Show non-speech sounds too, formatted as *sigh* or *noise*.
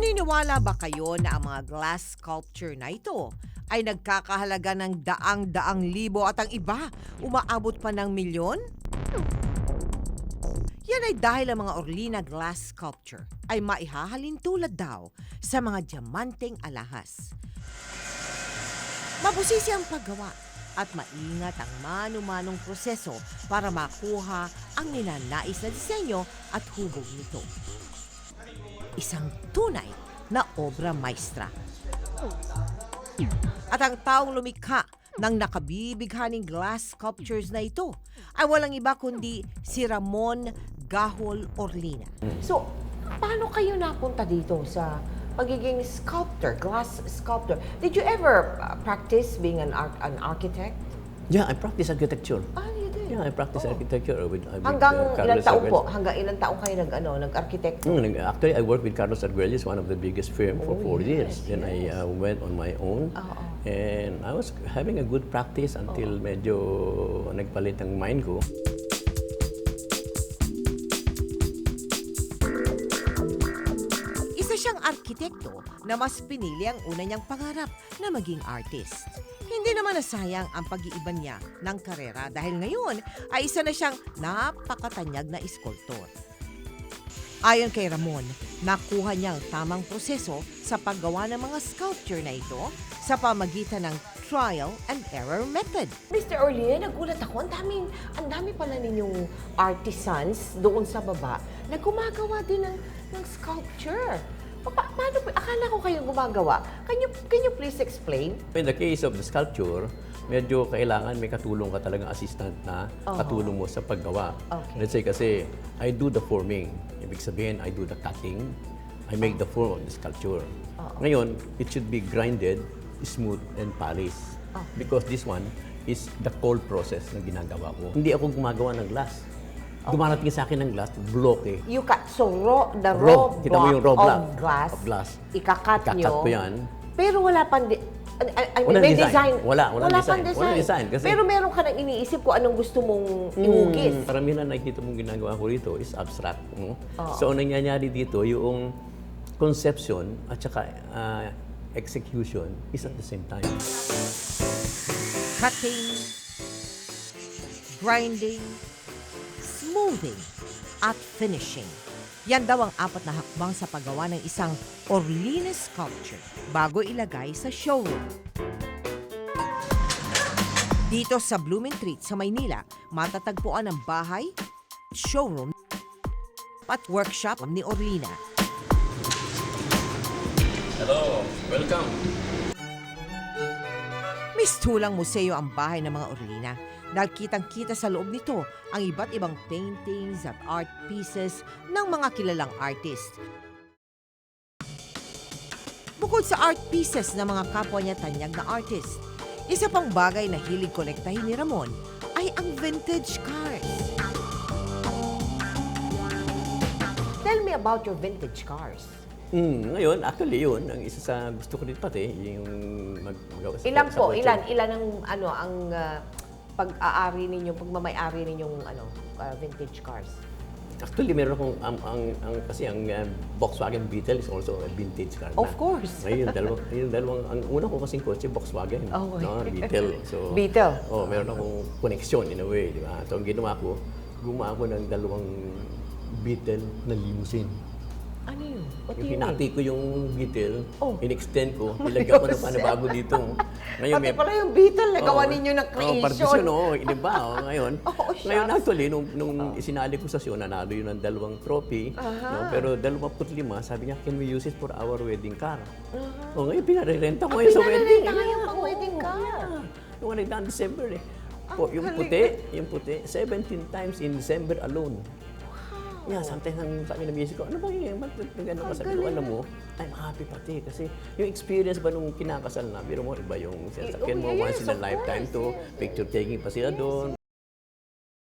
Naniniwala ba kayo na ang mga glass sculpture na ito ay nagkakahalaga ng daang-daang libo at ang iba umaabot pa ng milyon? Yan ay dahil ang mga Orlina glass sculpture ay maihahalin tulad daw sa mga diamanteng alahas. Mabusisi ang paggawa at maingat ang manu-manong proseso para makuha ang ninanais na disenyo at hubog nito. Isang tunay na obra maestra. At ang taong lumikha ng nakabibighaning glass sculptures na ito ay walang iba kundi si Ramon Gahol Orlina. So, paano kayo napunta dito sa pagiging sculptor, glass sculptor? Did you ever uh, practice being an, arch- an architect? Yeah, I practice architecture. Ah. Yeah, I practice Oh. architecture with, with Hanggang uh, ilang taon po? Hanggang ilang taon kayo nag, ano, nag-arkitekto? Mm, Actually, I worked with Carlos Arguelles, one of the biggest firm for Oh, four years. yes, Then I uh, went on my own. Oo. And I was having a good practice until medyo nagpalit ang mind ko. Isa siyang arkitekto na mas pinili ang una niyang pangarap na maging artist. Hindi naman nasayang ang pag-iiba niya ng karera dahil ngayon ay isa na siyang napakatanyag na iskultor. Ayon kay Ramon, nakuha niya ang tamang proseso sa paggawa ng mga sculpture na ito sa pamagitan ng trial and error method. Mr. Orlien, nagulat ako. Ang daming, ang dami pala ninyong artisans doon sa baba na gumagawa din ng, ng sculpture. Pa- paano, akala ko kayo gumagawa. Can you, can you please explain? In the case of the sculpture, medyo kailangan may katulong ka talagang assistant na Oo. katulong mo sa paggawa. Okay. Let's say kasi, I do the forming. Ibig sabihin, I do the cutting. I make the form of the sculpture. Ngayon, it should be grinded, smooth, and polished. Because this one is the cold process na ginagawa ko. Hindi ako gumagawa ng glass. Dumarating sa akin ng glass, block eh. You cut, so raw, the raw, Raw. Kita mo block yung raw block of glass, of glass. ikakat Ikakat nyo. ko yan. Pero wala pang, di- I, I mean, Walang may design. design. Wala, walang pang design. Walang design kasi- Pero meron ka nang iniisip kung anong gusto mong ihugis. Karamihan na nakikita mong ginagawa ko rito is abstract. No? Oo. So, ang nangyayari dito, yung conception at saka ah, execution is at the same time. Cutting, grinding, smoothing, at finishing. Yan daw ang apat na hakbang sa paggawa ng isang Orlina sculpture bago ilagay sa showroom. Dito sa Blooming Treat sa Maynila, matatagpuan ang bahay, showroom, at workshop ni Orlina. Hello, welcome. Mistulang museo ang bahay ng mga Orlina dahil kitang-kita sa loob nito ang iba't ibang paintings at art pieces ng mga kilalang artist. Bukod sa art pieces ng mga kapwa niya tanyag na artist, isa pang bagay na hilig kolektahin ni Ramon ay ang vintage cars. Tell me about your vintage cars. Mm, ngayon, actually yun, ang isa sa gusto ko dito pati, yung mag sa Ilan sa po? kotse. Ilan? Ilan ang ano ang ah, pag-aari ninyo, pagmamay-ari ninyong ano ah, vintage cars? Actually, meron akong, ang, ang, ang, kasi ang uh, Volkswagen Beetle is also a vintage car na. Of course. Ngayon, dalawang, yung dalawang, ang una ko kasing kotse, Volkswagen. Oh, no, Beetle. So, Beetle. Oh, meron akong connection in a way, di ba? So, ang ginawa ko, gumawa ko ng dalawang Beetle na limousine. Ano yun? What do Yung you mean? hinati ko yung Beetle, Oh. in-extend ko, *laughs* nilagyan ko ng panabago dito. Ngayon, Pati pala yung Beetle, nagawa Oo. ninyo ng Oo, creation. partition, oo. Di ba? Oh, ngayon, Oo, ngayon *laughs* shucks. actually, nung, nung isinali ko sa siyo, nanalo yun ng dalawang trophy. No? Pero 25, sabi niya, can we use it for our wedding car? O ngayon, pinarerenta ko ngayon sa wedding. pinarerenta kayo pang oo, wedding car. yeah. Yung nagdaan December eh. Po, yung galing. puti, yung puti, 17 times in December alone. Yeah, sometimes ang sabi ng music ko, ano ba yun? Ba't nag-ano ka? Sabi ko, alam mo, I'm happy pati kasi yung experience ba nung kinakasal na, biro mo, iba yung sasakyan oh, mo yes, once in a lifetime to, picture taking pa sila doon.